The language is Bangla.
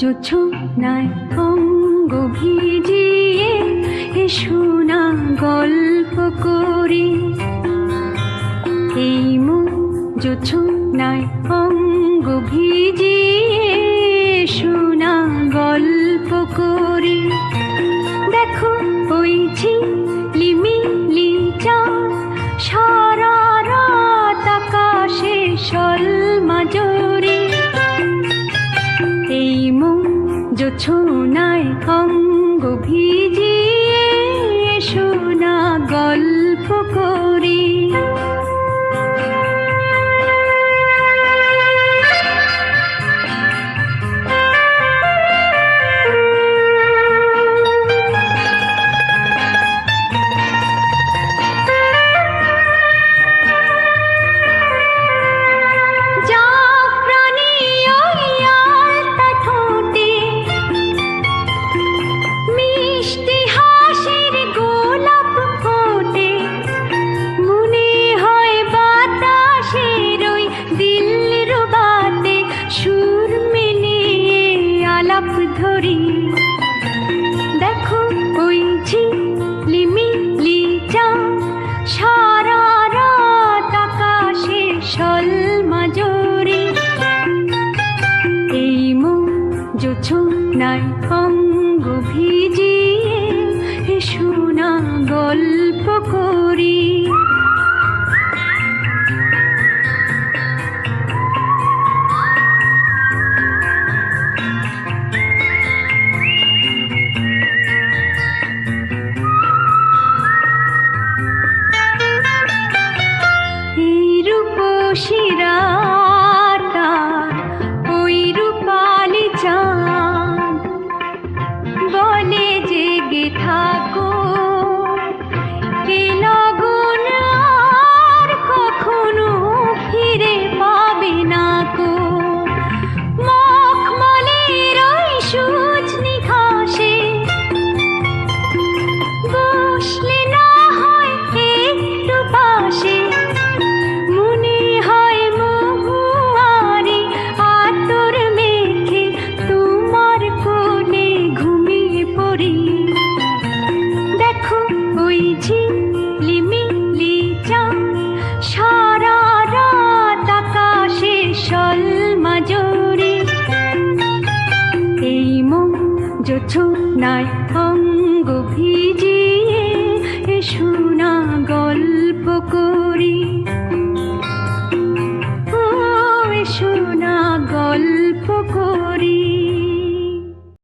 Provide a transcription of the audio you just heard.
জোছো নাই অঙ্গ ভিজিয়ে এ শোনা গল্প করি। এই মন জোছো নাই অঙ্গ ভিজিয়ে শোনা গল্প করি, দেখো ওই লিমিলি জোছনায় অঙ্গ ধরি। দেখো ওই ঝিলিমিলি চাঁদ সারা রাত আকাশে সলমাজরি এই মন জোছনায় অঙ্গ ভিজিয়ে এ শোনা গল্প করি। অঙ্গ ভিজিয়ে এ শোনা গল্প করি। ও এ শোনা গল্প করি।